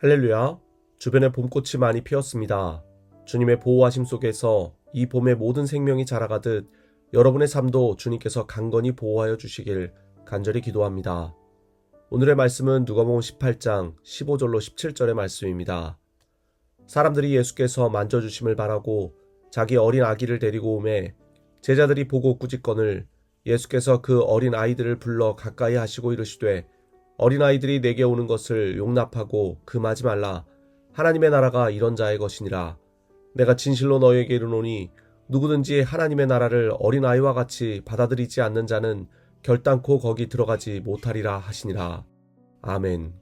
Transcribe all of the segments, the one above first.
할렐루야. 주변에 봄꽃이 많이 피었습니다. 주님의 보호하심 속에서 이 봄의 모든 생명이 자라가듯 여러분의 삶도 주님께서 강건히 보호하여 주시길 간절히 기도합니다. 오늘의 말씀은 누가복음 18장 15절로 17절의 말씀입니다. 사람들이 예수께서 만져 주심을 바라고 자기 어린 아기를 데리고 오매 제자들이 보고 꾸짖건을 예수께서 그 어린 아이들을 불러 가까이 하시고 이르시되 어린 아이들이 내게 오는 것을 용납하고 금하지 말라. 하나님의 나라가 이런 자의 것이니라. 내가 진실로 너희에게 이르노니 누구든지 하나님의 나라를 어린 아이와 같이 받아들이지 않는 자는 결단코 거기 들어가지 못하리라 하시니라. 아멘.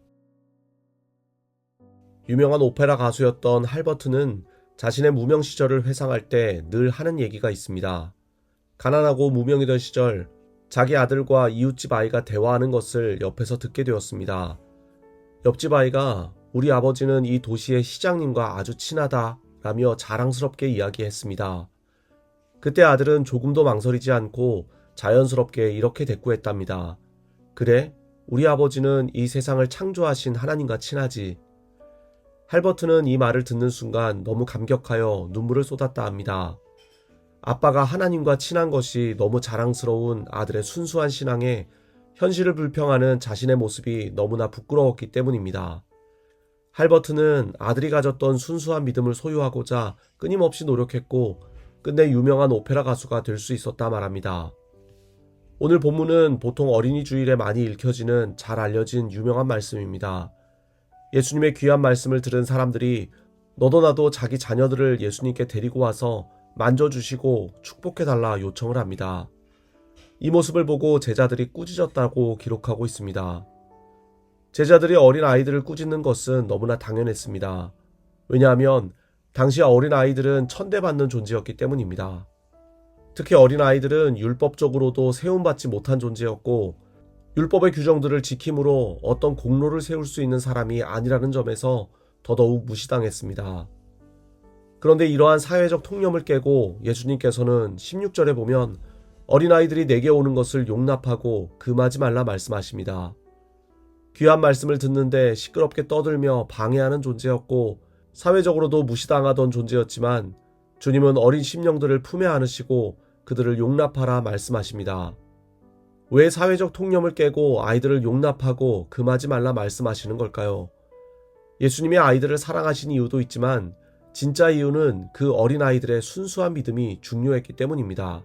유명한 오페라 가수였던 할버트는 자신의 무명 시절을 회상할 때 늘 하는 얘기가 있습니다. 가난하고 무명이던 시절 자기 아들과 이웃집 아이가 대화하는 것을 옆에서 듣게 되었습니다. 옆집 아이가 우리 아버지는 이 도시의 시장님과 아주 친하다 라며 자랑스럽게 이야기했습니다. 그때 아들은 조금도 망설이지 않고 자연스럽게 이렇게 대꾸했답니다. 그래? 우리 아버지는 이 세상을 창조하신 하나님과 친하지. 할버트는 이 말을 듣는 순간 너무 감격하여 눈물을 쏟았다 합니다. 아빠가 하나님과 친한 것이 너무 자랑스러운 아들의 순수한 신앙에 현실을 불평하는 자신의 모습이 너무나 부끄러웠기 때문입니다. 할버트는 아들이 가졌던 순수한 믿음을 소유하고자 끊임없이 노력했고 끝내 유명한 오페라 가수가 될 수 있었다 말합니다. 오늘 본문은 보통 어린이 주일에 많이 읽혀지는 잘 알려진 유명한 말씀입니다. 예수님의 귀한 말씀을 들은 사람들이 너도 나도 자기 자녀들을 예수님께 데리고 와서 만져주시고 축복해달라 요청을 합니다. 이 모습을 보고 제자들이 꾸짖었다고 기록하고 있습니다. 제자들이 어린 아이들을 꾸짖는 것은 너무나 당연했습니다. 왜냐하면 당시 어린 아이들은 천대받는 존재였기 때문입니다. 특히 어린 아이들은 율법적으로도 세움받지 못한 존재였고 율법의 규정들을 지킴으로 어떤 공로를 세울 수 있는 사람이 아니라는 점에서 더더욱 무시당했습니다. 그런데 이러한 사회적 통념을 깨고 예수님께서는 16절에 보면 어린아이들이 내게 오는 것을 용납하고 금하지 말라 말씀하십니다. 귀한 말씀을 듣는데 시끄럽게 떠들며 방해하는 존재였고 사회적으로도 무시당하던 존재였지만 주님은 어린 심령들을 품에 안으시고 그들을 용납하라 말씀하십니다. 왜 사회적 통념을 깨고 아이들을 용납하고 금하지 말라 말씀하시는 걸까요? 예수님이 아이들을 사랑하신 이유도 있지만 진짜 이유는 그 어린 아이들의 순수한 믿음이 중요했기 때문입니다.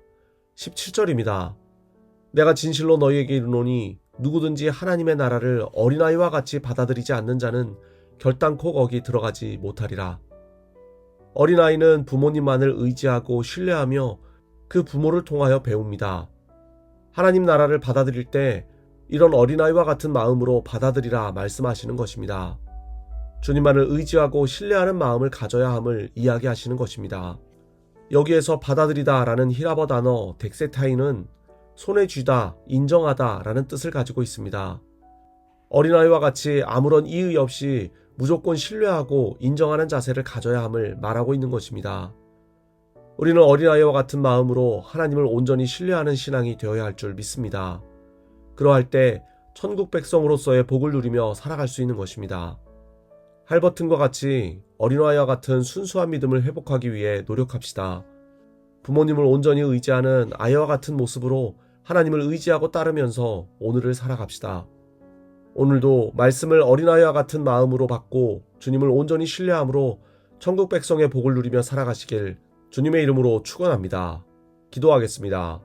17절입니다. 내가 진실로 너희에게 이르노니 누구든지 하나님의 나라를 어린아이와 같이 받아들이지 않는 자는 결단코 거기 들어가지 못하리라. 어린아이는 부모님만을 의지하고 신뢰하며 그 부모를 통하여 배웁니다. 하나님 나라를 받아들일 때 이런 어린아이와 같은 마음으로 받아들이라 말씀하시는 것입니다. 주님만을 의지하고 신뢰하는 마음을 가져야 함을 이야기하시는 것입니다. 여기에서 받아들이다 라는 히라버 단어 덱세타이는 손에 쥐다, 인정하다 라는 뜻을 가지고 있습니다. 어린아이와 같이 아무런 이의 없이 무조건 신뢰하고 인정하는 자세를 가져야 함을 말하고 있는 것입니다. 우리는 어린아이와 같은 마음으로 하나님을 온전히 신뢰하는 신앙이 되어야 할 줄 믿습니다. 그러할 때 천국 백성으로서의 복을 누리며 살아갈 수 있는 것입니다. 할버튼과 같이 어린아이와 같은 순수한 믿음을 회복하기 위해 노력합시다. 부모님을 온전히 의지하는 아이와 같은 모습으로 하나님을 의지하고 따르면서 오늘을 살아갑시다. 오늘도 말씀을 어린아이와 같은 마음으로 받고 주님을 온전히 신뢰함으로 천국 백성의 복을 누리며 살아가시길 주님의 이름으로 축원합니다. 기도하겠습니다.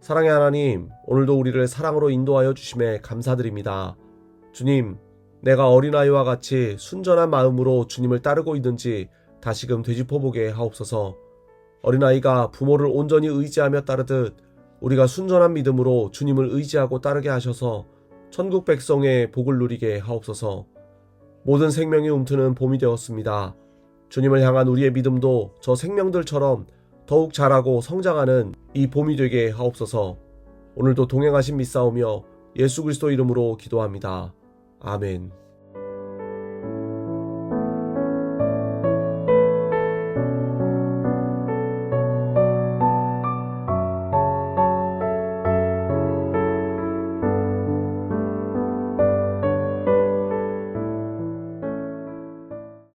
사랑의 하나님, 오늘도 우리를 사랑으로 인도하여 주심에 감사드립니다. 주님, 내가 어린아이와 같이 순전한 마음으로 주님을 따르고 있는지 다시금 되짚어보게 하옵소서. 어린아이가 부모를 온전히 의지하며 따르듯 우리가 순전한 믿음으로 주님을 의지하고 따르게 하셔서 천국 백성의 복을 누리게 하옵소서. 모든 생명이 움트는 봄이 되었습니다. 주님을 향한 우리의 믿음도 저 생명들처럼 더욱 자라고 성장하는 이 봄이 되게 하옵소서. 오늘도 동행하신 믿사오며 예수 그리스도 이름으로 기도합니다. 아멘.